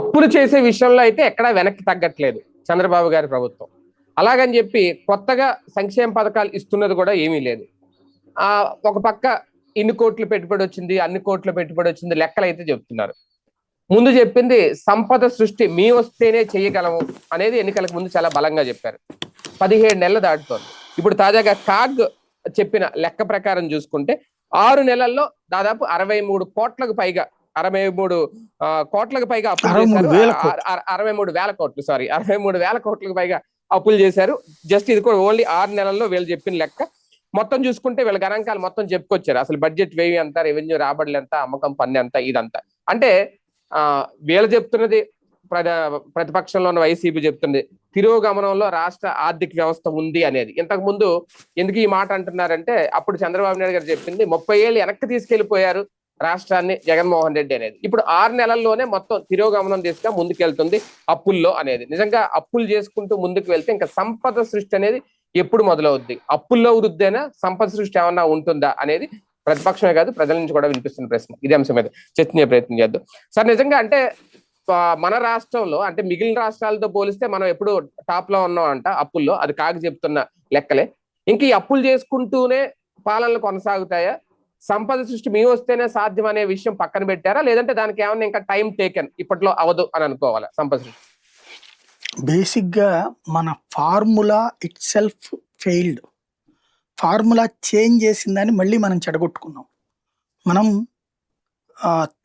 అప్పులు చేసే విషయంలో అయితే ఎక్కడా వెనక్కి తగ్గట్లేదు చంద్రబాబు గారి ప్రభుత్వం. అలాగని చెప్పి కొత్తగా సంక్షేమ పథకాలు ఇస్తున్నది కూడా ఏమీ లేదు. ఆ ఒక పక్క ఇన్ని కోట్లు పెట్టుబడి వచ్చింది అన్ని కోట్లు పెట్టుబడి వచ్చింది లెక్కలు అయితే చెప్తున్నారు. ముందు చెప్పింది సంపద సృష్టి మీ వస్తేనే చేయగలము అనేది ఎన్నికలకు ముందు చాలా బలంగా చెప్పారు. పదిహేడు నెలలు దాటుతోంది. ఇప్పుడు తాజాగా కాగ్ చెప్పిన లెక్క ప్రకారం చూసుకుంటే ఆరు నెలల్లో దాదాపు అరవై మూడు కోట్లకు పైగా అరవై మూడు కోట్లకు పైగా అప్పులు 63 చేశారు. అరవై మూడు వేల కోట్లు సారీ అరవై మూడు వేల కోట్లకు పైగా అప్పులు చేశారు. జస్ట్ ఇది కూడా ఓన్లీ ఆరు నెలల్లో వీళ్ళు చెప్పిన లెక్క. మొత్తం చూసుకుంటే వీళ్ళ గణాంకాలు మొత్తం చెప్పుకొచ్చారు. అసలు బడ్జెట్ వ్యయం ఎంత రెవెన్యూ రాబడులు ఎంత అమ్మకం పన్ను ఎంత ఇదంతా. అంటే ఆ వీళ్ళు చెప్తున్నది ప్రతిపక్షంలో ఉన్న వైసీపీ చెప్తుంది. తిరోగమనంలో రాష్ట్ర ఆర్థిక వ్యవస్థ ఉంది అనేది. ఇంతకు ముందు ఎందుకు ఈ మాట అంటున్నారంటే అప్పుడు చంద్రబాబు నాయుడు గారు చెప్పింది ముప్పై ఏళ్ళు వెనక్కి తీసుకెళ్ళిపోయారు రాష్ట్రాన్ని జగన్మోహన్ రెడ్డి అనేది. ఇప్పుడు ఆరు నెలల్లోనే మొత్తం తిరోగమనం తీసుకుని ముందుకెళ్తుంది అప్పుల్లో అనేది. నిజంగా అప్పులు చేసుకుంటూ ముందుకు వెళ్తే ఇంకా సంపద సృష్టి అనేది ఎప్పుడు మొదలవుద్ది? అప్పుల్లో వృద్ధైనా? సంపద సృష్టి ఏమన్నా ఉంటుందా అనేది ప్రతిపక్షమే కాదు ప్రజల నుంచి కూడా వినిపిస్తున్న ప్రశ్న. ఇదే అంశం మీద చర్చించే ప్రయత్నం చేద్దాం. సార్ నిజంగా అంటే మన రాష్ట్రంలో అంటే మిగిలిన రాష్ట్రాలతో పోలిస్తే మనం ఎప్పుడు టాప్లో ఉన్నాం అంట అప్పుల్లో. అది కాక చెప్తున్న లెక్కలే. ఇంక ఈ అప్పులు చేసుకుంటూనే పాలనలు కొనసాగుతాయా? సంపద సృష్టి మీ వస్తేనే సాధ్యం అనే విషయం పక్కన పెట్టారా? లేదంటే దానికి ఏమైనా ఇంకా టైం టేకెన్? ఇప్పట్లో అవదు అని అనుకోవాలా సంపద సృష్టి? బేసిక్గా మన formula itself failed. Formula change చేసిందని మళ్ళీ మనం చెడగొట్టుకున్నాం. మనం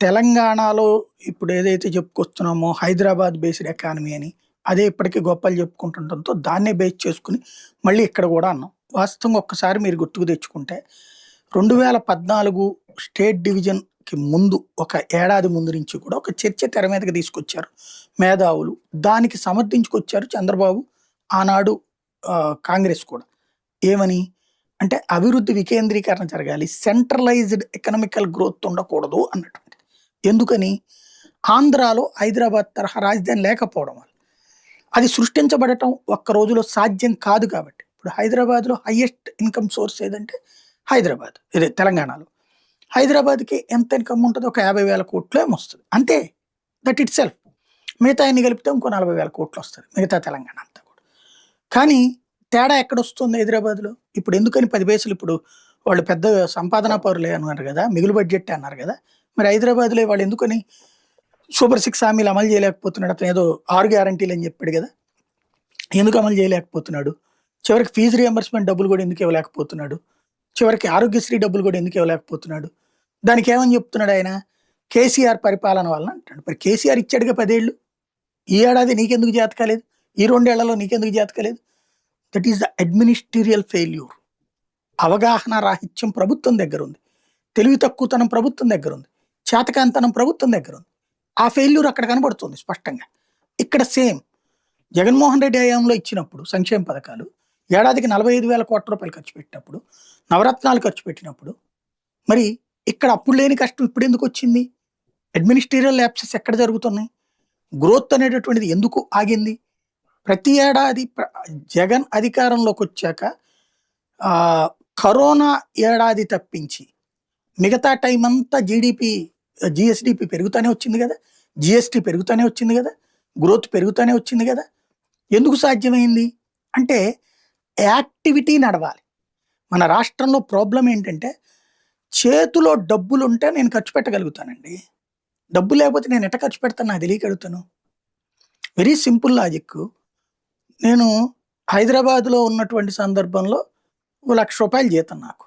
తెలంగాణలో ఇప్పుడు ఏదైతే చెప్పుకొస్తున్నామో హైదరాబాద్ బేస్డ్ ఎకానమీ అని అదే ఇప్పటికీ గొప్పలు చెప్పుకుంటుండటంతో దాన్నే బేస్ చేసుకుని మళ్ళీ ఇక్కడ కూడా అన్నాం. వాస్తవంగా ఒక్కసారి మీరు గుర్తుకు తెచ్చుకుంటే రెండు వేల పద్నాలుగు స్టేట్ డివిజన్కి ముందు ఒక ఏడాది ముందు నుంచి కూడా ఒక చర్చ తెర మీదకి తీసుకొచ్చారు మేధావులు. దానికి సమర్థించుకొచ్చారు చంద్రబాబు ఆనాడు కాంగ్రెస్ కూడా. ఏమని? అంటే అభివృద్ధి వికేంద్రీకరణ జరగాలి సెంట్రలైజ్డ్ ఎకనామికల్ గ్రోత్ ఉండకూడదు అన్నటువంటి. ఎందుకని? ఆంధ్రాలో హైదరాబాద్ తరహా రాజధాని లేకపోవడం వల్ల. అది సృష్టించబడటం ఒక్క రోజులో సాధ్యం కాదు కాబట్టి. ఇప్పుడు హైదరాబాద్లో హయ్యెస్ట్ ఇన్కమ్ సోర్స్ ఏదంటే హైదరాబాద్. ఇదే తెలంగాణలో. హైదరాబాద్కి ఎంత ఇన్కమ్ ఉంటుందో ఒక యాభై వేల కోట్లు ఏమొస్తుంది అంతే. దట్ ఇట్ సెల్ఫ్ మిగతా అన్ని కలిపితే ఇంకో నలభై వేల కోట్లు వస్తుంది. మిగతా తెలంగాణ అంతా కూడా. కానీ తేడా ఎక్కడ వస్తుంది హైదరాబాద్లో? ఇప్పుడు ఎందుకని పది పైసలు ఇప్పుడు వాళ్ళు పెద్ద సంపాదనా పౌరులే అన్నారు కదా మిగులు బడ్జెట్ అన్నారు కదా మరి హైదరాబాద్లో వాళ్ళు ఎందుకని సూపర్ సిక్స్ హామీలు అమలు చేయలేకపోతున్నాడు? అతను ఏదో ఆరు గ్యారంటీలు అని చెప్పాడు కదా. ఎందుకు అమలు చేయలేకపోతున్నాడు? చివరికి ఫీజు రియంబర్స్మెంట్ డబ్బులు కూడా ఎందుకు ఇవ్వలేకపోతున్నాడు? చివరికి ఆరోగ్యశ్రీ డబ్బులు కూడా ఎందుకు ఇవ్వలేకపోతున్నాడు? దానికి ఏమని చెప్తున్నాడు ఆయన? కేసీఆర్ పరిపాలన వలన అంటాడు. మరి కేసీఆర్ ఇచ్చాడుగా పదేళ్ళు? ఈ ఏడాది నీకెందుకు జాతకాలేదు? ఈ రెండేళ్ళలో నీకెందుకు జాతకాలేదు? That is the administerial failure. అవగాహన రాహిత్యం ప్రభుత్వం దగ్గర ఉంది. తెలివి తక్కువతనం ప్రభుత్వం దగ్గర ఉంది. చేతకాంతనం ప్రభుత్వం దగ్గర ఉంది. ఆ ఫెయిల్యూర్ అక్కడ కనబడుతుంది స్పష్టంగా. ఇక్కడ సేమ్. జగన్మోహన్ రెడ్డి హయాంలో ఇచ్చినప్పుడు సంక్షేమ పథకాలు ఏడాదికి నలభై ఐదు వేల కోట్ల రూపాయలు ఖర్చు పెట్టినప్పుడు నవరత్నాలు ఖర్చు పెట్టినప్పుడు మరి ఇక్కడ అప్పుడు లేని కష్టం ఇప్పుడు ఎందుకు వచ్చింది? అడ్మినిస్ట్రేటివ్ ల్యాప్సెస్ ఎక్కడ జరుగుతున్నాయి? గ్రోత్ అనేటటువంటిది ఎందుకు ఆగింది? ప్రతి ఏడాది జగన్ అధికారంలోకి వచ్చాక కరోనా ఏడాది తప్పించి మిగతా టైం అంతా జీడిపి జిఎస్డిపి పెరుగుతూనే వచ్చింది కదా? జిఎస్టి పెరుగుతూనే వచ్చింది కదా? గ్రోత్ పెరుగుతూనే వచ్చింది కదా? ఎందుకు సాధ్యమైంది? అంటే యాక్టివిటీ నడవాలి. మన రాష్ట్రంలో ప్రాబ్లం ఏంటంటే చేతిలో డబ్బులు ఉంటే నేను ఖర్చు పెట్టగలుగుతానండి. డబ్బు లేకపోతే నేను ఎట్ట ఖర్చు పెడతాను నాకు తెలియగలుగుతాను వెరీ సింపుల్ లాజిక్ నేను హైదరాబాద్లో ఉన్నటువంటి సందర్భంలో ఓ లక్ష రూపాయలు జీతం నాకు.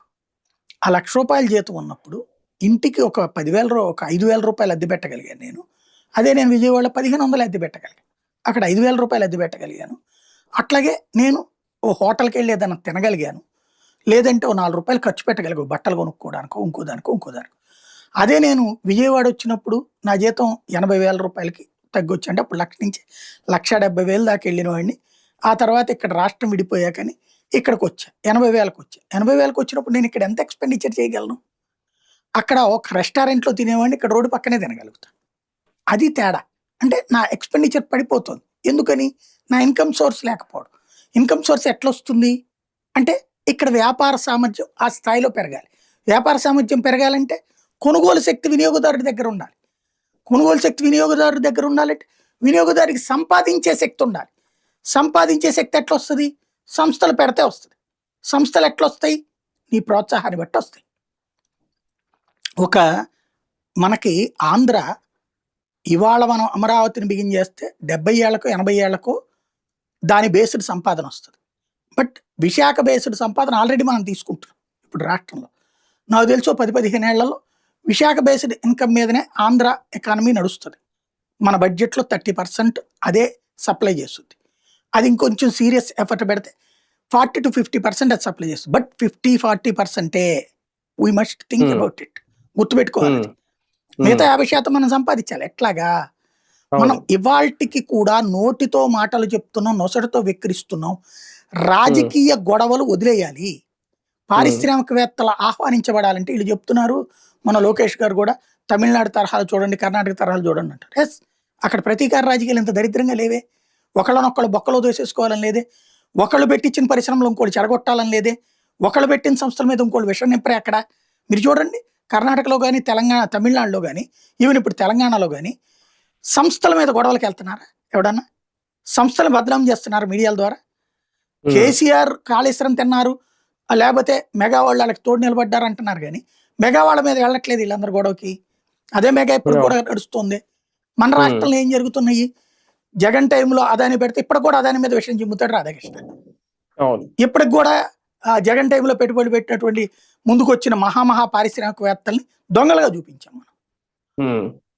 ఆ లక్ష రూపాయల జీతం ఉన్నప్పుడు ఇంటికి ఒక పదివేల రూ ఒక ఐదు వేల రూపాయలు అద్దె పెట్టగలిగాను నేను. అదే నేను విజయవాడలో పదిహేను వందలు అద్దె పెట్టగలిగాను. అక్కడ ఐదు వేల రూపాయలు అద్దె పెట్టగలిగాను. అట్లాగే నేను ఓ హోటల్కి వెళ్ళి ఏదైనా తినగలిగాను. లేదంటే ఓ నాలుగు రూపాయలు ఖర్చు పెట్టగలిగా బట్టలు కొనుక్కోవడానికో ఇంకో దానికో ఇంకో దానికో అదే నేను విజయవాడ వచ్చినప్పుడు నా జీతం ఎనభై వేల రూపాయలకి తగ్గొచ్చు అంటే అప్పుడు లక్ష నుంచి లక్ష డెబ్బై వేలు దాకా వెళ్ళిన వాడిని. ఆ తర్వాత ఇక్కడ రాష్ట్రం విడిపోయాకని ఇక్కడికి వచ్చా ఎనభై వేలకు వచ్చా. ఎనభై వేలకు వచ్చినప్పుడు నేను ఇక్కడ ఎంత ఎక్స్పెండిచర్ చేయగలను? అక్కడ ఒక రెస్టారెంట్లో తినేవాడిని ఇక్కడ రోడ్డు పక్కనే తినగలుగుతాను అది తేడా. అంటే నా ఎక్స్పెండిచర్ పడిపోతుంది. ఎందుకని? నా ఇన్కమ్ సోర్స్ లేకపోవడం. ఇన్కమ్ సోర్స్ ఎట్లా వస్తుంది అంటే ఇక్కడ వ్యాపార సామర్థ్యం ఆ స్థాయిలో పెరగాలి. వ్యాపార సామర్థ్యం పెరగాలంటే కొనుగోలు శక్తి వినియోగదారుడి దగ్గర ఉండాలి. కొనుగోలు శక్తి వినియోగదారుడి దగ్గర ఉండాలంటే వినియోగదారుకి సంపాదించే శక్తి ఉండాలి. సంపాదించే శక్తి ఎట్లా వస్తుంది సంస్థలు పెడితే వస్తుంది. సంస్థలు ఎట్లా వస్తాయి నీ ప్రోత్సాహాన్ని బట్టి వస్తాయి. ఒక మనకి ఆంధ్ర ఇవాళ మనం అమరావతిని బిగిన్ చేస్తే డెబ్బై ఏళ్ళకు ఎనభై ఏళ్ళకు దాని బేస్డ్ సంపాదన వస్తుంది. బట్ విశాఖ బేస్డ్ సంపాదన ఆల్రెడీ మనం తీసుకుంటున్నాం ఇప్పుడు రాష్ట్రంలో. నాకు తెలుసు పది పదిహేను ఏళ్ళలో విశాఖ బేస్డ్ ఇన్కమ్ మీదనే ఆంధ్ర ఎకానమీ నడుస్తుంది. మన బడ్జెట్లో థర్టీ పర్సెంట్ అదే సప్లై చేస్తుంది. అది ఇంకొంచెం సీరియస్ ఎఫర్ట్ పెడితే ఫార్టీ టు ఫిఫ్టీ పర్సెంట్ అది సప్లై చేస్తుంది. బట్ ఫిఫ్టీ ఫార్టీ పర్సెంటే we must think Hmm. About it గుర్తుపెట్టుకోవాలి ఉమ్, మిగతా యాభై శాతం మనం సంపాదించాలి. ఎట్లాగా? మనం. ఇవాల్టికి కూడా నోటితో మాటలు చెప్తున్నాం నొసటితో వెక్కిరిస్తున్నాం. రాజకీయ గొడవలు వదిలేయాలి. పారిశ్రామికవేత్తలు ఆహ్వానించబడాలంటే వీళ్ళు చెప్తున్నారు. మన లోకేష్ గారు కూడా తమిళనాడు తరహాలు చూడండి కర్ణాటక తరహాలు చూడండి అంటారు. ఎస్ అక్కడ ప్రతీకార రాజకీయాలు ఎంత దరిద్రంగా లేవే. ఒకళ్ళనొక్కళ్ళు బొక్కలో దోసేసుకోవాలని లేదే. ఒకళ్ళు పెట్టించిన పరిశ్రమలు ఇంకోటి చెడగొట్టాలని లేదే. ఒకళ్ళు పెట్టిన సంస్థల మీద ఇంకోటి విషయం నింపరే అక్కడ మీరు చూడండి కర్ణాటకలో కానీ తెలంగాణ తమిళనాడులో కానీ ఈవెన్ ఇప్పుడు తెలంగాణలో కానీ సంస్థల మీద గొడవలకు వెళ్తున్నారా? ఎవడన్నా? సంస్థలు బదనాం చేస్తున్నారు మీడియాల ద్వారా? కేసీఆర్ కాళేశ్వరం తిన్నారు లేకపోతే మెగా వాళ్ళు వాళ్ళకి తోడు నిలబడ్డారు అంటున్నారు కానీ మెగా వాళ్ళ మీద వెళ్ళట్లేదు వీళ్ళందరూ గొడవకి. అదే మెగా ఇప్పుడు. కూడా నడుస్తుంది. మన. రాష్ట్రంలో ఏం జరుగుతున్నాయి? జగన్ టైంలో అదాని పెడితే ఇప్పుడు కూడా అదాని మీద విషయం చెబుతాడు రాధాకృష్ణ. ఇప్పటికి కూడా జగన్ టైంలో పెట్టుబడి పెట్టినటువంటి ముందుకు వచ్చిన మహామహా పారిశ్రామికవేత్తల్ని దొంగలుగా చూపించాం మనం.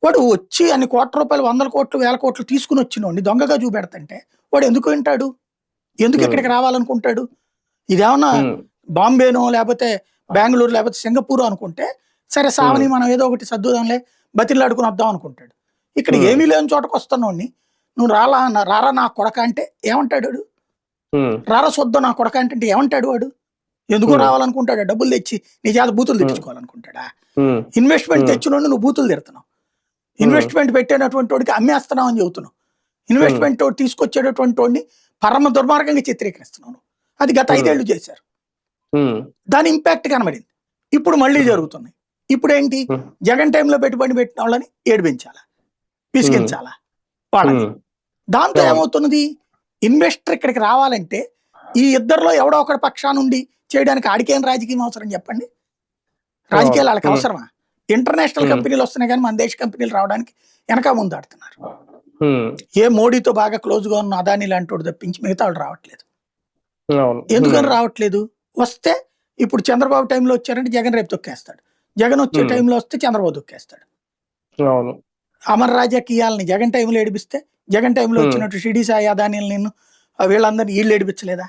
వాడు వచ్చి అన్ని కోట్ల రూపాయలు వందల కోట్లు వేల కోట్లు తీసుకుని వచ్చినోడిని దొంగగా చూపెడతంటే వాడు ఎందుకు వింటాడు? ఎందుకు Hmm. ఇక్కడికి రావాలనుకుంటాడు? ఇదేమన్నా ఉమ్, బాంబేనో లేకపోతే బెంగళూరు లేకపోతే సింగపూర్ అనుకుంటే సరే సావని మనం ఏదో ఒకటి సర్దుదాంలే బతిలాడుకుని వద్దాం అనుకుంటాడు. ఇక్కడ Hmm. ఏమీ లేని చోటకు వస్తున్నాడిని నువ్వు రాలా రారా నా కొడక అంటే ఏమంటాడు వాడు? రారా సొద్దు నా కొడక అంటే ఏమంటాడు వాడు? ఎందుకు Hmm. రావాలనుకుంటాడు? డబ్బులు తెచ్చి నీ చేత బూతులు Hmm. తెచ్చుకోవాలనుకుంటాడా? Investment Hmm. తెచ్చినోడు నువ్వు బూతులు తిడుతున్నావు. ఇన్వెస్ట్మెంట్ పెట్టేటటువంటి వాడికి అమ్మేస్తున్నావు అని చెబుతున్నావు ఇన్వెస్ట్మెంట్ తీసుకొచ్చేటటువంటి వాడిని పరమ దుర్మార్గంగా చిత్రీకరిస్తున్నావు నువ్వు. అది గత. ఐదేళ్ళు చేశారు. దాని ఇంపాక్ట్ కనబడింది. ఇప్పుడు మళ్ళీ జరుగుతున్నాయి. ఇప్పుడు ఏంటి. జగన్ టైంలో పెట్టుబడి పెట్టిన వాళ్ళని ఏడిపించాలా? పిసికించాలా వాళ్ళని. దాంతో. ఏమవుతున్నది? ఇన్వెస్టర్ ఇక్కడికి రావాలంటే ఈ ఇద్దరిలో ఎవడో ఒకటి పక్షానుండి చేయడానికి ఆడికేం రాజకీయం అవసరం చెప్పండి? రాజకీయాలు వాళ్ళకి. అవసరమా? ఇంటర్నేషనల్. కంపెనీలు వస్తున్నాయి కానీ మన దేశ కంపెనీలు రావడానికి వెనక ముందు ఆడుతున్నారు. ఏ మోడీతో బాగా క్లోజ్గా ఉన్న అదాని లాంటి వాడు తప్పించి మిగతా వాళ్ళు రావట్లేదు. ఎందుకని రావట్లేదు? వస్తే ఇప్పుడు చంద్రబాబు టైంలో వచ్చారంటే జగన్ రేపు తొక్కేస్తాడు. జగన్ వచ్చే. టైంలో వస్తే చంద్రబాబు తొక్కేస్తాడు. అవును. అమర రాజకీయాలని జగన్ టైంలో ఏడిపిస్తే జగన్ టైంలో. వచ్చినట్టు షిడి సాయి అదాని నేను వీళ్ళందరినీ వీళ్ళు ఏడిపించలేదా?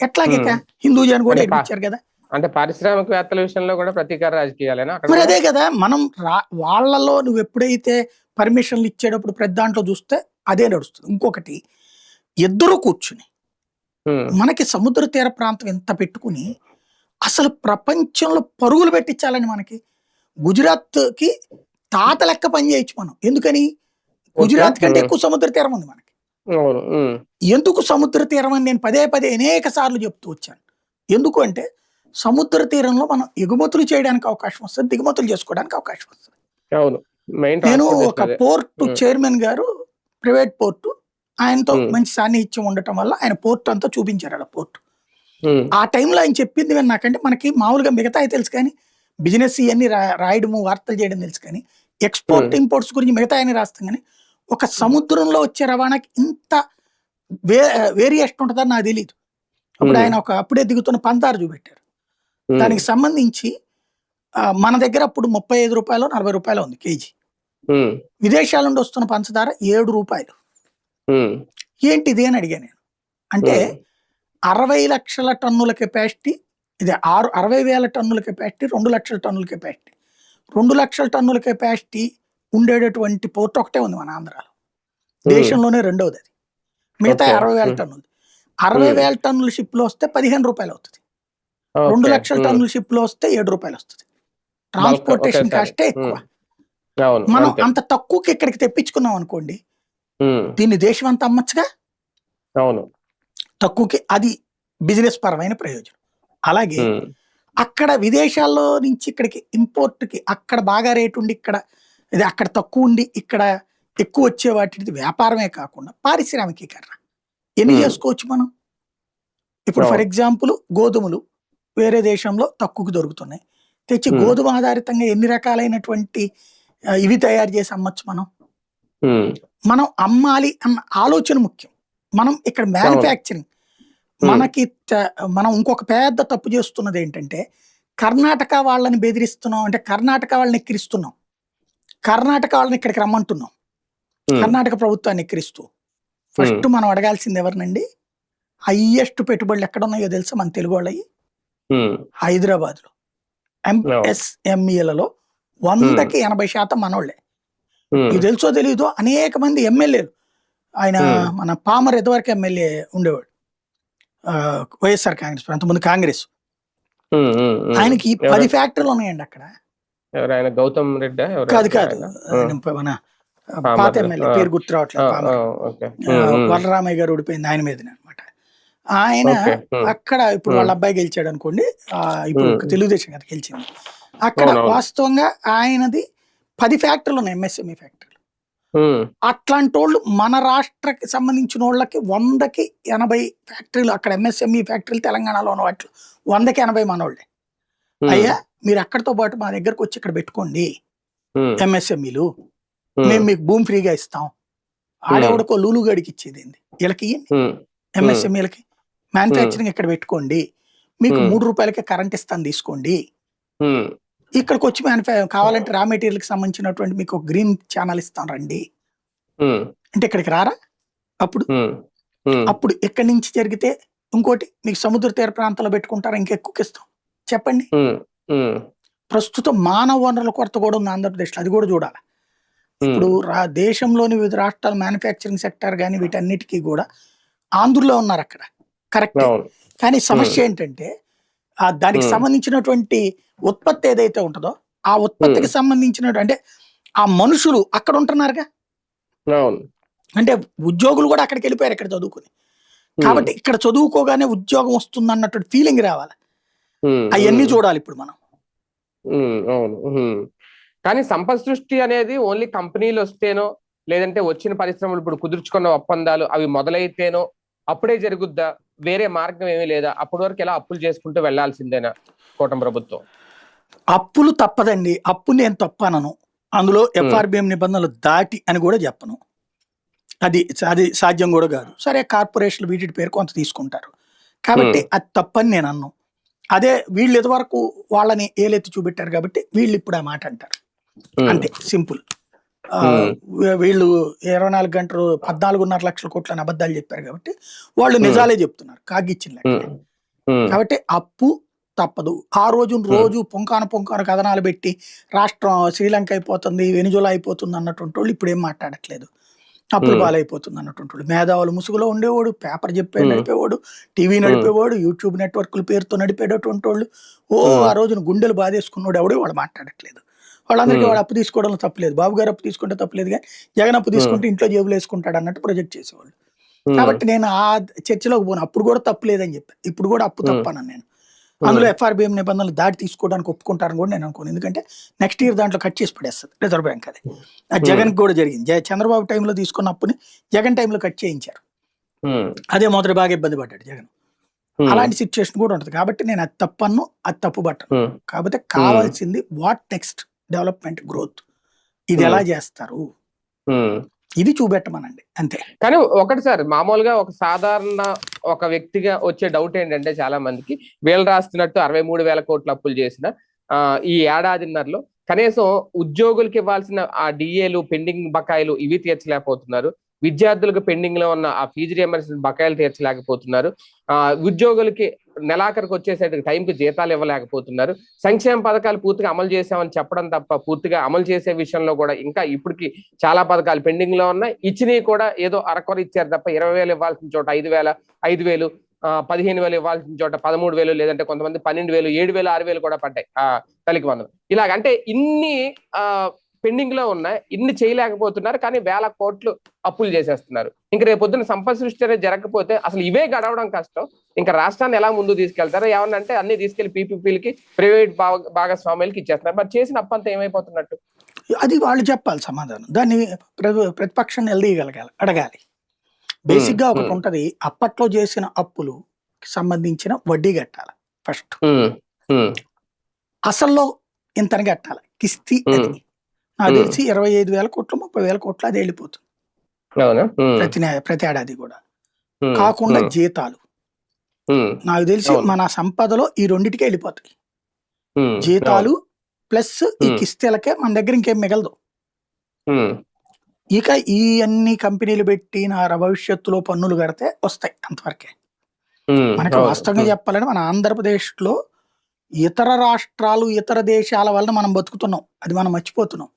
ఎట్లాగే. హిందూజాని కూడా ఏడిపించారు కదా? అంటే పారిశ్రామికవేత్తల విషయంలో కూడా ప్రతీకార రాజకీయాలేనా మరి? అదే కదా మనం రా వాళ్ళలో నువ్వు ఎప్పుడైతే పర్మిషన్లు ఇచ్చేటప్పుడు ప్రతి దాంట్లో చూస్తే అదే నడుస్తుంది. ఇంకొకటి ఇద్దరు కూర్చుని మనకి సముద్ర తీర ప్రాంతం ఎంత పెట్టుకుని అసలు ప్రపంచంలో పరుగులు పెట్టించాలని మనకి గుజరాత్కి తాత లెక్క పని చేయొచ్చు మనం. ఎందుకని? గుజరాత్ కంటే. ఎక్కువ సముద్ర తీరం ఉంది మనకి. ఎందుకు సముద్ర తీరం అని నేను పదే పదే అనేక సార్లు చెప్తూ వచ్చాను. ఎందుకు అంటే సముద్ర తీరంలో మనం ఎగుమతులు చేయడానికి అవకాశం వస్తుంది దిగుమతులు చేసుకోవడానికి అవకాశం వస్తుంది. అవును. నేను ఒక. పోర్టు. చైర్మన్ గారు ప్రైవేట్ పోర్టు ఆయనతో. మంచి సాన్నిహిత్యం ఉండటం వల్ల ఆయన పోర్ట్ అంతా చూపించారు అలా పోర్టు ఆ టైంలో ఆయన చెప్పింది విన్నాకంటే మనకి మామూలుగా మిగతా తెలుసు కానీ బిజినెస్ ఇవన్నీ రాయడము వార్తలు చేయడం తెలుసు కానీ ఎక్స్పోర్ట్. ఇంపోర్ట్స్ గురించి మిగతా అని రాస్తాం కానీ ఒక సముద్రంలో వచ్చే రవాణాకి ఇంత వే వేరియేషన్ ఉంటుందని నాకు తెలియదు అప్పుడు. ఆయన ఒక అప్పుడే దిగుతున్న పంతారు చూపెట్టారు దానికి సంబంధించి మన దగ్గర అప్పుడు ముప్పై ఐదు రూపాయలు నలభై రూపాయలు ఉంది కేజీ విదేశాల నుండి వస్తున్న పంచదార ఏడు రూపాయలు. ఏంటిది అని అడిగా నేను. అంటే అరవై లక్షల టన్నుల కెపాసిటీ ఇది ఆరు అరవై వేల టన్నుల కెపాసిటీ రెండు లక్షల టన్నుల కెపాసిటీ రెండు లక్షల టన్నుల కెపాసిటీ ఉండేటటువంటి పోర్ట్ ఒకటే ఉంది మన ఆంధ్రాలో. దేశంలోనే రెండవది అది. మిగతా. అరవై వేల. టన్నులు. అరవై. వేల టన్నుల షిప్లో వస్తే పదిహేను రూపాయలు అవుతుంది. రెండు లక్షల టన్నుల షిప్లో వస్తే ఏడు రూపాయలు వస్తుంది. ట్రాన్స్పోర్టేషన్. కాస్టే ఎక్కువ. మనం అంతే. తక్కువకి ఇక్కడికి తెప్పించుకున్నాం అనుకోండి దీన్ని దేశం అంతా అమ్మచ్చుగా అవును తక్కువకి అది బిజినెస్ పరమైన ప్రయోజనం అలాగే అక్కడ విదేశాల్లో నుంచి ఇక్కడికి ఇంపోర్ట్కి అక్కడ బాగా రేటు ఉండి ఇక్కడ ఇది అక్కడ తక్కువ ఉండి ఇక్కడ ఎక్కువ వచ్చే వాటిది వ్యాపారమే కాకుండా పారిశ్రామికీకరణ ఎన్ని. చేసుకోవచ్చు మనం ఇప్పుడు. ఫర్ ఎగ్జాంపుల్ గోధుమలు వేరే దేశంలో తక్కువకు దొరుకుతున్నాయి తెచ్చి. గోధుమ ఆధారితంగా ఎన్ని రకాలైనటువంటి ఇవి తయారు చేసి అమ్మచ్చు మనం. మనం అమ్మాలి అన్న ఆలోచన ముఖ్యం. మనం ఇక్కడ మ్యానుఫ్యాక్చరింగ్. మనకి మనం ఇంకొక పెద్ద తప్పు చేస్తున్నది ఏంటంటే కర్ణాటక వాళ్ళని బెదిరిస్తున్నాం అంటే కర్ణాటక వాళ్ళని ఎక్కిరిస్తున్నాం. కర్ణాటక వాళ్ళని ఇక్కడికి రమ్మంటున్నాం. కర్ణాటక ప్రభుత్వాన్ని ఎక్కిరిస్తూ. ఫస్ట్ మనం అడగాల్సింది ఎవరినండి? హయ్యెస్ట్ పెట్టుబడులు ఎక్కడ ఉన్నాయో తెలుసా మన తెలుగు వాళ్ళవి ఉమ్, హైదరాబాద్లో ఎంఎస్ఎంఈలలో వందకి ఎనభై శాతం మనోళ్ళే ఉమ్, మీకు తెలుసో తెలీదో అనేక మంది ఎమ్మెల్యేలు. ఆయన. మన పామర్ ఎదవరకు ఎమ్మెల్యే ఉండేవాడు. వైఎస్ఆర్ కాంగ్రెస్ అంతకుముందు కాంగ్రెస్. ఆయనకి? పది ఫ్యాక్టరీలు ఉన్నాయండి అక్కడ. గౌతమ్ రెడ్డి? కాదు కాదు. మన పాత. ఎమ్మెల్యే. పేరు గుర్తు రావట్లేదు వరరామయ్య గారు ఓడిపోయింది ఆయన మీదనే అనమాట ఆయన అక్కడ ఇప్పుడు. వాళ్ళ అబ్బాయి గెలిచాడు అనుకోండి ఇప్పుడు. తెలుగుదేశం కదా గెలిచింది. అక్కడ. వాస్తవంగా ఆయనది పది ఫ్యాక్టరీలు ఉన్నాయి ఎంఎస్ఎంఈ ఫ్యాక్టరీలు. ఉమ్, అట్లాంటి వాళ్ళు మన రాష్ట్రకి సంబంధించిన వాళ్ళకి వందకి ఎనభై ఫ్యాక్టరీలు అక్కడ ఎంఎస్ఎంఈ ఫ్యాక్టరీలు తెలంగాణలో ఉన్న వాటిలో వందకి ఎనభై మనోళ్ళే. అయ్యా మీరు అక్కడితో పాటు మా దగ్గరకు వచ్చి ఇక్కడ పెట్టుకోండి ఎంఎస్ఎంఈలు ఉమ్, మేము మీకు భూమి ఫ్రీగా ఇస్తాం. ఆడెవడికో లూలు గడికి ఇచ్చేది ఏంది? వీళ్ళకి ఎంఎస్ఎంఈలకి మ్యానుఫ్యాక్చరింగ్ ఇక్కడ పెట్టుకోండి. మీకు. మూడు రూపాయలకే కరెంట్ ఇస్తాను తీసుకోండి. ఇక్కడికి వచ్చి మ్యానుఫ్యా కావాలంటే రా మెటీరియల్కి సంబంధించినటువంటి మీకు గ్రీన్ ఛానల్ ఇస్తాం రండి. అంటే ఇక్కడికి రారా? అప్పుడు? అప్పుడు ఎక్కడి నుంచి జరిగితే ఇంకోటి మీకు సముద్ర తీర ప్రాంతంలో పెట్టుకుంటారా? ఇంకెక్కువ ఇస్తాం. చెప్పండి. ప్రస్తుతం మానవ వనరుల కొరత కూడా ఉంది ఆంధ్రప్రదేశ్లో. అది కూడా చూడాలి. ఇప్పుడు రా దేశంలోని వివిధ రాష్ట్రాల మ్యానుఫ్యాక్చరింగ్ సెక్టర్ కానీ వీటన్నిటికీ కూడా ఆంధ్రులో ఉన్నారు అక్కడ. కరెక్ట్ కానీ సమస్య ఏంటంటే ఆ దానికి. సంబంధించినటువంటి ఉత్పత్తి ఏదైతే ఉంటుందో ఆ ఉత్పత్తికి సంబంధించిన అంటే ఆ మనుషులు అక్కడ ఉంటున్నారుగా? అంటే ఉద్యోగులు కూడా అక్కడికి వెళ్ళిపోయారు ఇక్కడ చదువుకుని. కాబట్టి ఇక్కడ చదువుకోగానే ఉద్యోగం వస్తుంది అన్నటువంటి ఫీలింగ్ రావాలి అవన్నీ. చూడాలి ఇప్పుడు మనం. కానీ సంపద సృష్టి అనేది ఓన్లీ కంపెనీలు వస్తేనో లేదంటే వచ్చిన పరిశ్రమలు ఇప్పుడు కుదుర్చుకున్న ఒప్పందాలు అవి మొదలైతేనో అప్పుడే జరుగుద్దా? వేరే మార్గం ఏమీ లేదా. అప్పటి వరకు ఎలా అప్పులు చేసుకుంటూ వెళ్ళాల్సిందేనా కూటమి ప్రభుత్వం? అప్పులు తప్పదండి. అప్పు నేను తప్పనను. అందులో ఎఫ్ఆర్బిఎం నిబంధనలు దాటి అని కూడా చెప్పను. అది అది సాధ్యం కూడా కాదు. సరే కార్పొరేషన్లు వీటి పేరు కొంత తీసుకుంటారు. కాబట్టి అది తప్పని నేను అన్నాను అదే వీళ్ళు ఇదివరకు వాళ్ళని ఏలెత్తి చూపెట్టారు కాబట్టి వీళ్ళు ఇప్పుడు ఆ మాట అంటారు. అంతే. సింపుల్. వీళ్ళు ఇరవై నాలుగు గంటలు పద్నాలుగున్నర లక్షల కోట్లని అబద్ధాలు చెప్పారు కాబట్టి వాళ్ళు నిజాలే చెప్తున్నారు కాగిచ్చిన కాబట్టి అప్పు తప్పదు. ఆ రోజు రోజు పొంకాన పొంకాన కథనాలు పెట్టి రాష్ట్రం శ్రీలంక అయిపోతుంది వెనుజులా అయిపోతుంది అన్నటువంటి వాళ్ళు ఇప్పుడు ఏం మాట్లాడట్లేదు. అప్పులు. పాలైపోతుంది అన్నటువంటి వాళ్ళు. మేధావులు ముసుగులో ఉండేవాడు పేపర్ చెప్పే. నడిపేవాడు టీవీ నడిపేవాడు యూట్యూబ్ నెట్వర్క్ల పేరుతో నడిపేటటువంటి వాళ్ళు. ఓ. ఆ రోజున గుండెలు బాధేసుకున్నాడు ఎవడే వాడు మాట్లాడట్లేదు. వాళ్ళందరికీ. వాడు అప్పు తీసుకోవడంలో తప్పలేదు బాబు గారు అప్పు తీసుకుంటే తప్పలేదు కానీ జగన్ అప్పు తీసుకుంటే ఇంట్లో జేబులు వేసుకుంటాడు అన్నట్టు ప్రొజెక్ట్ చేసేవాళ్ళు. కాబట్టి నేను ఆ చర్చలోకి పోను. అప్పుడు కూడా తప్పులేదని చెప్పాను ఇప్పుడు కూడా అప్పు. తప్పను నేను. అందులో ఎఫ్ఆర్బిఎం నిబంధనలు దాటి తీసుకోవడానికి ఒప్పుకుంటారని కూడా నేను అనుకోను. ఎందుకంటే నెక్స్ట్ ఇయర్ దాంట్లో కట్ చేసి పడేస్తుంది రిజర్వ్ బ్యాంక్ అది. జగన్ కూడా జరిగింది. చంద్రబాబు టైంలో తీసుకున్న అప్పుని జగన్ టైంలో కట్ చేయించారు. అదే మొదటి బాగా ఇబ్బంది పడ్డాడు జగన్. అలాంటి సిచ్యువేషన్ కూడా ఉంటుంది. కాబట్టి నేను అది తప్పను అది తప్పు పట్టను కాకపోతే కావాల్సింది వాట్ నెక్స్ట్? Development growth. ఇది ఎలా చేస్తారు? ఉమ్. ఇది చూపెట్టమనండి. అంతే. కానీ ఒకటి సార్ మామూలుగా ఒక సాధారణ ఒక వ్యక్తిగా వచ్చే డౌట్ ఏంటంటే చాలా మందికి వీళ్ళు రాస్తున్నట్టు అరవై మూడు వేల కోట్ల అప్పులు చేసిన ఆ, ఈ ఏడాదిన్నరలో కనీసం ఉద్యోగులకు ఇవ్వాల్సిన ఆ డిఏలు పెండింగ్ బకాయిలు ఇవి తీర్చలేకపోతున్నారు. విద్యార్థులకు పెండింగ్లో ఉన్న ఆ ఫీజు రియంబర్స్మెంట్ బకాయిలు తీర్చలేకపోతున్నారు. ఆ ఉద్యోగులకి నెలాఖరికి వచ్చేసరికి టైంకి జీతాలు ఇవ్వలేకపోతున్నారు. సంక్షేమ పథకాలు పూర్తిగా అమలు చేసామని చెప్పడం తప్ప పూర్తిగా అమలు చేసే విషయంలో కూడా ఇంకా ఇప్పటికి చాలా పథకాలు పెండింగ్లో ఉన్నాయి. ఇచ్చినవి కూడా ఏదో అరకొర ఇచ్చారు తప్ప ఇరవై వేలు ఇవ్వాల్సిన చోట ఐదు వేల ఐదు వేలు ఆ, పదిహేను వేలు ఇవ్వాల్సిన చోట పదమూడు వేలు లేదంటే కొంతమంది పన్నెండు వేలు ఏడు వేలు ఆరు వేలు కూడా పడ్డాయి. ఆ వందలు. ఇలాగంటే ఇన్ని ఆ పెండింగ్లో ఉన్నాయి ఇన్ని చేయలేకపోతున్నారు కానీ వేల కోట్లు అప్పులు చేసేస్తున్నారు. ఇంకా రేపు పొద్దున్న సంపద సృష్టి అనేది జరగకపోతే అసలు ఇవే గడవడం కష్టం. ఇంకా రాష్ట్రాన్ని ఎలా ముందు తీసుకెళ్తారో? ఏమన్నంటే అన్ని తీసుకెళ్ళి పీపీపీలకి ప్రైవేట్ భాగస్వామ్యాలకి ఇచ్చేస్తున్నారు. మరి చేసిన అప్పంతా ఏమైపోతున్నట్టు? అది వాళ్ళు చెప్పాలి సమాధానం. దాన్ని ప్ర- ప్రతిపక్షం నిలదీయగలగాలి అడగాలి. బేసిక్గా ఒకటి. ఉంటది అప్పట్లో చేసిన అప్పులు సంబంధించిన వడ్డీ కట్టాలి ఫస్ట్. అసల్లో ఇంతని కట్టాలి. కిస్తీ అది. నాకు. తెలిసి ఇరవై ఐదు వేల కోట్లు ముప్పై వేల కోట్లు అది వెళ్ళిపోతుంది. ప్రతి ప్రతి ఏడాది కూడా. కాకుండా జీతాలు. నాకు తెలిసి. మన సంపదలో ఈ రెండిటికే వెళ్ళిపోతాయి. జీతాలు ప్లస్ ఈ. కిస్తీలకే మన దగ్గర ఇంకేం మిగలదు. ఇక ఈ అన్ని కంపెనీలు పెట్టి నా భవిష్యత్తులో పన్నులు కడితే వస్తాయి అంతవరకే. మనకి వాస్తవంగా చెప్పాలంటే మన ఆంధ్రప్రదేశ్లో ఇతర రాష్ట్రాలు ఇతర దేశాల వలన మనం బతుకుతున్నాం. అది మనం మర్చిపోతున్నాం.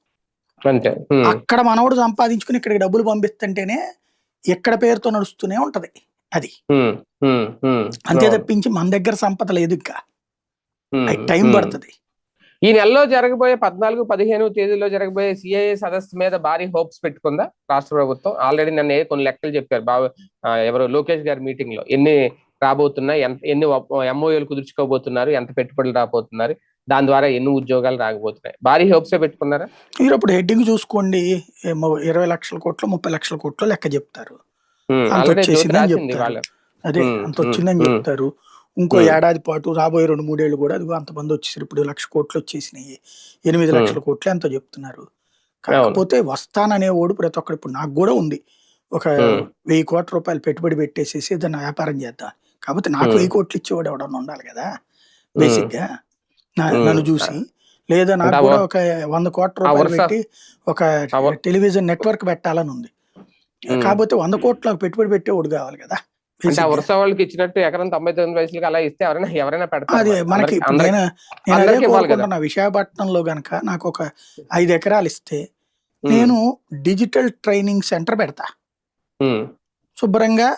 అంతే. అక్కడ మనోడు సంపాదించుకుని ఇక్కడికి డబ్బులు పంపిస్తుంటేనే ఎక్కడ పేరుతో నడుస్తూనే ఉంటది అది. అంతే తప్పించి మన దగ్గర సంపద లేదు ఇంకా. టైం. పడుతుంది. ఈ నెలలో జరగబోయే పద్నాలుగు పదిహేను తేదీలో జరగబోయే సిఐఏ సదస్సు మీద భారీ హోప్స్ పెట్టుకుందా రాష్ట్ర ప్రభుత్వం? ఆల్రెడీ నన్ను ఏ కొన్ని లెక్కలు చెప్పారు. బాబు ఎవరు? లోకేష్ గారి మీటింగ్లో ఎన్ని రాబోతున్నాయి? ఎంత ఎన్ని ఎంఓఏలు కుదుర్చుకోబోతున్నారు? ఎంత పెట్టుబడులు రాబోతున్నారు? దాని ద్వారా ఎన్ని ఉద్యోగాలు రాకపోతున్నాయి భారీ హోప్స్ పెట్టుకున్నారా మీరు అప్పుడు హెడ్డింగ్ చూసుకోండి ఇరవై లక్షల కోట్లు ముప్పై లక్షల కోట్లు లెక్క చెప్తారు అదే అంత వచ్చిందని. చెప్తారు ఇంకో. ఏడాది పాటు రాబోయే రెండు మూడేళ్ళు కూడా అదిగో అంతమంది వచ్చేసారు ఇప్పుడు లక్ష కోట్లు వచ్చేసినాయి ఎనిమిది. లక్షల కోట్లు ఎంతో చెప్తున్నారు కాకపోతే వస్తాననేవాడు ప్రతి ఒక్కడు ఇప్పుడు నాకు కూడా ఉంది ఒక. వెయ్యి కోట్ల రూపాయలు పెట్టుబడి పెట్టేసేసి ఏదైనా వ్యాపారం చేద్దాం కాకపోతే నాకు. వెయ్యి కోట్లు ఇచ్చేవాడు ఎవడన్నా ఉండాలి కదా బేసిక్గా నా- ఉమ్. నన్ను చూసి లేదా నాకు కూడా ఒక వంద కోట్ల రూపాయలు పెట్టి ఒక టెలివిజన్ నెట్వర్క్ పెట్టాలని ఉంది. కాకపోతే వంద కోట్లకు పెట్టుబడి పెట్టేవాడు కావాలి కదా అంటే. వరుస వాళ్ళకి ఇచ్చినట్టు ఎకరం తొంభై తొమ్మిది వయసులకి అలా ఇస్తే ఎవరైనా ఎవరైనా పెడతారు. మనకి నేను అదే. కోరుకుంటున్నా విశాఖపట్నంలో గనక నాకు ఒక ఐదు ఎకరాలు ఇస్తే నేను డిజిటల్ ట్రైనింగ్ సెంటర్ పెడతా శుభ్రంగా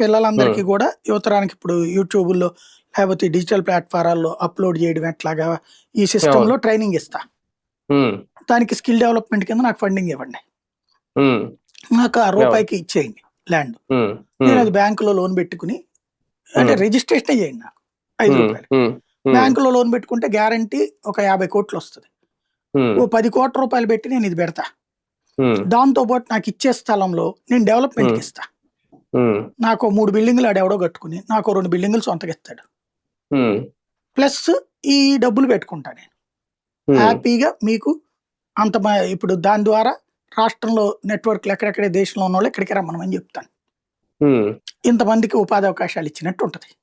పిల్లలందరికీ కూడా యువతరానికి ఇప్పుడు యూట్యూబ్లో లేకపోతే డిజిటల్ ప్లాట్ఫారాల్లో అప్లోడ్ చేయడం ఎట్లాగా ఈ సిస్టమ్లో ట్రైనింగ్ ఇస్తా. దానికి స్కిల్ డెవలప్మెంట్ కింద నాకు ఫండింగ్ ఇవ్వండి. నాకు ఆ రూపాయికి ఇచ్చేయండి ల్యాండ్. నేను అది బ్యాంకులో లోన్ పెట్టుకుని అంటే. రిజిస్ట్రేషన్ చేయండి నాకు. ఐదు రూపాయలు. బ్యాంకులో లోన్ పెట్టుకుంటే గ్యారంటీ ఒక యాభై కోట్లు వస్తుంది. ఓ పది కోట్ల రూపాయలు పెట్టి నేను ఇది పెడతా. దాంతో పాటు నాకు ఇచ్చే స్థలంలో నేను డెవలప్మెంట్ Hmm. ఇస్తా. నాకు మూడు బిల్డింగ్లు ఆడెవడో కట్టుకుని నాకు రెండు బిల్డింగ్లు సొంతగా ఇస్తాడు ప్లస్ ఈ డబ్బులు పెట్టుకుంటా నేను. హ్యాపీగా మీకు అంత ఇప్పుడు దాని ద్వారా రాష్ట్రంలో నెట్వర్క్లు ఎక్కడెక్కడే దేశంలో ఉన్న వాళ్ళు ఇక్కడికి రమ్మనమని చెప్తాను. ఇంతమందికి ఉపాధి అవకాశాలు ఇచ్చినట్టు ఉంటుంది.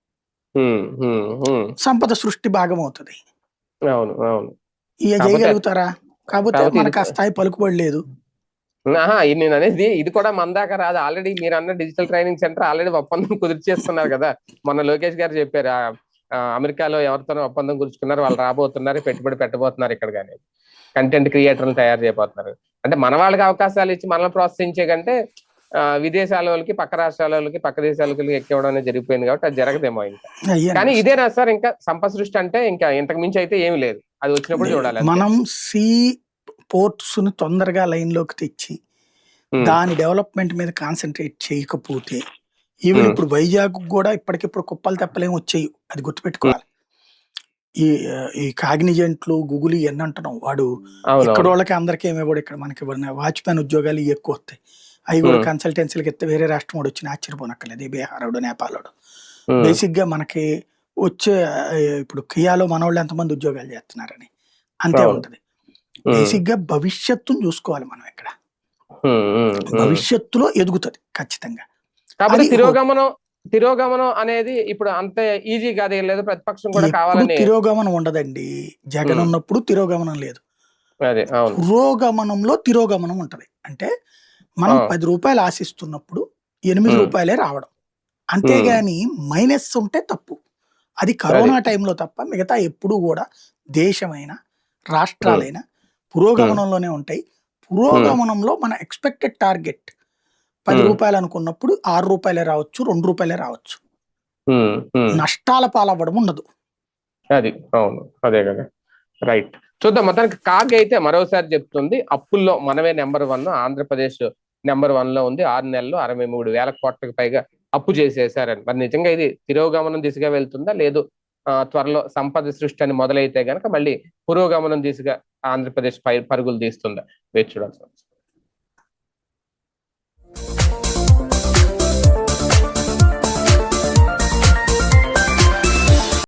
సంపద సృష్టి భాగం అవుతుంది. ఇక కాకపోతే- చేయగలుగుతారా? కాకపోతే మనకు ఆ స్థాయి పలుకుబడి లేదు. నేను అనేది ఇది కూడా మన దాకా రాదు. ఆల్రెడీ మీరు అన్న డిజిటల్ ట్రైనింగ్ సెంటర్ ఆల్రెడీ ఒప్పందం కుదిర్చేసుకున్నారు కదా. మొన్న లోకేష్ గారు చెప్పారు అమెరికాలో ఎవరితోనో ఒప్పందం కుదుర్చుకున్నారు వాళ్ళు రాబోతున్నారు పెట్టుబడి పెట్టబోతున్నారు ఇక్కడ కానీ. కంటెంట్ క్రియేటర్లు తయారు చేయబోతున్నారు. అంటే మన వాళ్ళకి అవకాశాలు ఇచ్చి మనల్ని ప్రోత్సహించే కంటే ఆ, విదేశాల వాళ్ళకి పక్క రాష్ట్రాల వాళ్ళకి పక్క దేశాల వాళ్ళకి ఎక్కివ్వడం అనేది జరిగిపోయింది కాబట్టి అది జరగదేమో ఇంకా. కానీ ఇదేనా సార్ ఇంకా సంపద సృష్టి అంటే ఇంకా ఇంతకు మించి అయితే ఏమి లేదు. అది వచ్చినప్పుడు చూడాలి. మనం సీ పోర్ట్స్ని తొందరగా లైన్లోకి తెచ్చి దాని డెవలప్మెంట్ మీద కాన్సన్ట్రేట్ చేయకపోతే ఈవెన్. ఇప్పుడు వైజాగ్ కూడా ఇప్పటికిప్పుడు కుప్పలు తెప్పలేం వచ్చాయి అది గుర్తుపెట్టుకోవాలి. ఈ ఈ కాగ్నిజెంట్లు గూగుల్ ఇవన్నీ అంటున్నాం. వాడు ఇక్కడ. వాళ్ళకి అందరికీ ఏమి ఇవ్వడు ఇక్కడ మనకి వాచ్మెన్ ఉద్యోగాలు ఎక్కువ వస్తాయి. అవి కూడా. కన్సల్టెన్సీలకి ఎత్తే వేరే రాష్ట్రం వాడు వచ్చి ఆశ్చర్యపోనక్కర్లేదు. బీహారోడు నేపాలోడు. బేసిక్గా మనకి వచ్చే ఇప్పుడు కియాలో మనోళ్ళు ఎంతమంది ఉద్యోగాలు చేస్తున్నారని అంతే. ఉంటది. బేసిక్గా భవిష్యత్తును చూసుకోవాలి మనం ఇక్కడ. భవిష్యత్తులో ఎదుగుతుంది ఖచ్చితంగా. కాబట్టి తిరోగమనం తిరోగమనం అనేది ఇప్పుడు అంత ఈజీ కాదు లేదు ప్రతిపక్షం కూడా కావాలని. తిరోగమనం ఉండదండి. జగన్. ఉన్నప్పుడు తిరోగమనం లేదు. పురోగమనంలో తిరోగమనం ఉంటది. అంటే మనం. పది రూపాయలు ఆశిస్తున్నప్పుడు ఎనిమిది. రూపాయలే రావడం. అంతేగాని మైనస్ ఉంటే తప్పు. అది కరోనా టైంలో తప్ప మిగతా ఎప్పుడు కూడా దేశమైన రాష్ట్రాలైన పురోగమనంలోనే ఉంటాయి. పురోగమనంలో మన ఎక్స్పెక్టెడ్ టార్గెట్ పది. రూపాయలు అనుకున్నప్పుడు ఆరు రూపాయలే రావచ్చు రెండు రూపాయలే రావచ్చు. నష్టాల పాలవ్వడం ఉండదు. అది అవును. అదే కదా. రైట్ చూద్దాం. మొత్తానికి కాగ్ అయితే మరోసారి చెప్తుంది. అప్పుల్లో మనమే నెంబర్ వన్ ఆంధ్రప్రదేశ్ నెంబర్ వన్లో ఉంది. ఆరు నెలల్లో అరవై మూడు వేల కోట్లకు పైగా అప్పు చేసేసారని. మరి నిజంగా ఇది తిరోగమనం దిశగా వెళ్తుందా? లేదు. త్వరలో సంపద సృష్టి అని మొదలైతే గనక మళ్ళీ పురోగమనం దిశగా ఆంధ్రప్రదేశ్ పై పరుగులు తీస్తుందా? వేచి చూడాల్సి